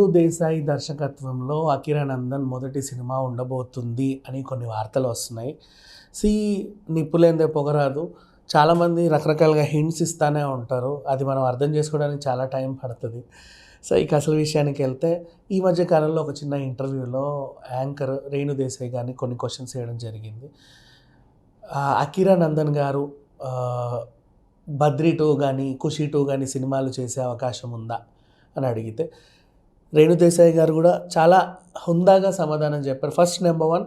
రేణు దేశాయి దర్శకత్వంలో అకిరానందన్ మొదటి సినిమా ఉండబోతుంది అని కొన్ని వార్తలు వస్తున్నాయి. సి నిప్పులేందే పొగరాదు. చాలామంది రకరకాలుగా హింట్స్ ఇస్తూనే ఉంటారు. అది మనం అర్థం చేసుకోవడానికి చాలా టైం పడుతుంది. సో ఇక అసలు విషయానికి వెళ్తే ఈ మధ్య కాలంలో ఒక చిన్న ఇంటర్వ్యూలో యాంకర్ రేణు దేశాయ్ గారిని కొన్ని క్వశ్చన్స్ వేయడం జరిగింది. అకిరా నందన్ గారు బద్రీ టూ కానీ ఖుషీ టూ కానీ సినిమాలు చేసే అవకాశం ఉందా అని అడిగితే రేణుదేశాయి గారు కూడా చాలా హుందాగా సమాధానం చెప్పారు. ఫస్ట్ నెంబర్ వన్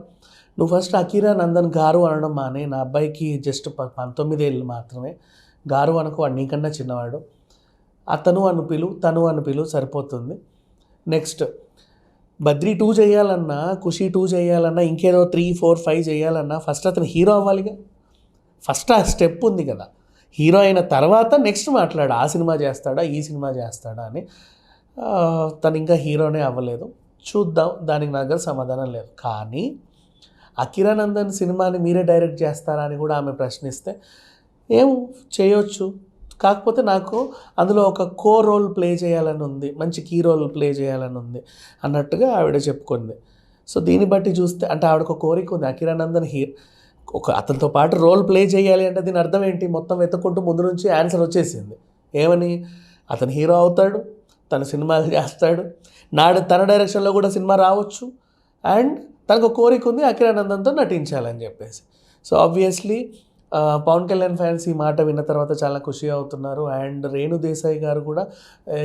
నువ్వు ఫస్ట్ అకీరా నందన్ గారు అనడం మానే నా అబ్బాయికి జస్ట్ ప పంతొమ్మిది ఏళ్ళు మాత్రమే. గారు అనుకో వాడు నీకన్నా చిన్నవాడు. అతను అని పిలు తను అని పిలు సరిపోతుంది. నెక్స్ట్ బద్రీ టూ చేయాలన్నా ఖుషి టూ చేయాలన్నా ఇంకేదో త్రీ ఫోర్ ఫైవ్ చేయాలన్నా ఫస్ట్ అతను హీరో అవ్వాలిగా. ఫస్ట్ ఆ స్టెప్ ఉంది కదా. హీరో అయిన తర్వాత నెక్స్ట్ మాట్లాడు ఆ సినిమా చేస్తాడా ఈ సినిమా చేస్తాడా అని. తను ఇంకా హీరోనే అవ్వలేదు. చూద్దాం దానికి నా దగ్గర సమాధానం లేదు. కానీ అకిరానందన్ సినిమాని మీరే డైరెక్ట్ చేస్తారా అని కూడా ఆమె ప్రశ్నిస్తే ఏం చేయొచ్చు? కాకపోతే నాకు అందులో ఒక కో రోల్ ప్లే చేయాలని ఉంది మంచి కీ రోల్ ప్లే చేయాలని ఉంది అన్నట్టుగా ఆవిడ చెప్పుకుంది. సో దీన్ని బట్టి చూస్తే అంటే ఆవిడకు ఒక కోరిక ఉంది అకిరానందన్ హీ ఒక అతనితో పాటు రోల్ ప్లే చేయాలి అంటే దీని అర్థం ఏంటి? మొత్తం వెతుక్కుంటూ ముందు నుంచి ఆన్సర్ వచ్చేసింది. ఏమని? అతను హీరో అవుతాడు తన సినిమాలు చేస్తాడు. నాడు తన డైరెక్షన్లో కూడా సినిమా రావచ్చు. అండ్ తనకు ఒక కోరిక ఉంది అకిరానందంతో నటించాలని చెప్పేసి. So obviously Pawan Kalyan fans ఈ మాట విన్న తర్వాత చాలా ఖుషి అవుతున్నారు. అండ్ రేణు దేశాయ్ గారు కూడా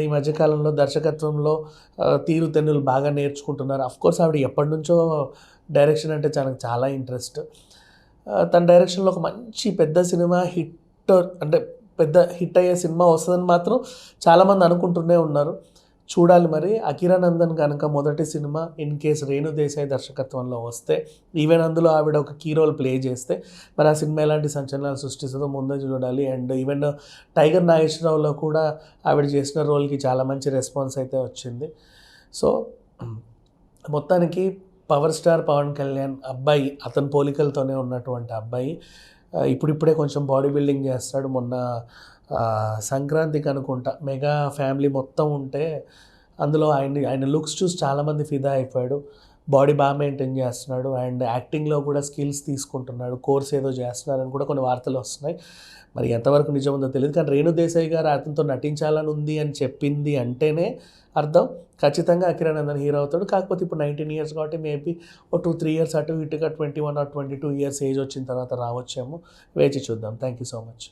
ఈ మధ్యకాలంలో దర్శకత్వంలో తీరు తెన్నులు బాగా నేర్చుకుంటున్నారు. కోర్స్ ఆవిడ ఎప్పటి నుంచో డైరెక్షన్ అంటే చాలా చాలా ఇంట్రెస్ట్ తన డైరెక్షన్లో ఒక మంచి పెద్ద సినిమా హిట్ అంటే పెద్ద హిట్ అయ్యే సినిమా వస్తుందని మాత్రం చాలామంది అనుకుంటూనే ఉన్నారు. చూడాలి మరి. అకిరానందన్ కనుక మొదటి cinema in case Renu Desai దర్శకత్వంలో వస్తే ఈవెన్ అందులో ఆవిడ ఒక కీ రోల్ ప్లే చేస్తే మరి ఆ సినిమా ఎలాంటి సంచలనాలు సృష్టిస్తుందో ముందే చూడాలి. అండ్ ఈవెన్ టైగర్ నాగేశ్వరరావులో కూడా ఆవిడ చేసిన రోల్కి చాలా మంచి రెస్పాన్స్ అయితే వచ్చింది. సో మొత్తానికి పవర్ స్టార్ పవన్ కళ్యాణ్ అబ్బాయి అతని పోలికలతోనే ఉన్నటువంటి అబ్బాయి. ఇప్పుడిప్పుడే కొంచెం బాడీ బిల్డింగ్ చేస్తాడు మొన్న సంక్రాంతికి అనుకుంటా. మెగా ఫ్యామిలీ మొత్తం ఉంటే అందులో ఆయన ఆయన లుక్స్ చూసి చాలామంది ఫిదా అయిపోయాడు. బాడీ బాగా మెయింటైన్ చేస్తున్నాడు అండ్ యాక్టింగ్లో కూడా స్కిల్స్ తీసుకుంటున్నాడు కోర్స్ ఏదో చేస్తున్నారని కూడా కొన్ని వార్తలు వస్తున్నాయి. మరి ఎంతవరకు నిజమందో తెలియదు కానీ రేణు దేశాయ్ గారు అతనితో నటించాలని ఉంది అని చెప్పింది అంటేనే అర్థం. ఖచ్చితంగా అకిరానందన్ హీరో అవుతాడు. కాకపోతే ఇప్పుడు నైన్టీన్ ఇయర్స్ కాబట్టి మేబీ ఓ టూ త్రీ ఇయర్స్ అటు ఇటుగా twenty one or twenty two years age వచ్చిన తర్వాత రావచ్చేమో. వేచి చూద్దాం. Thank you so much.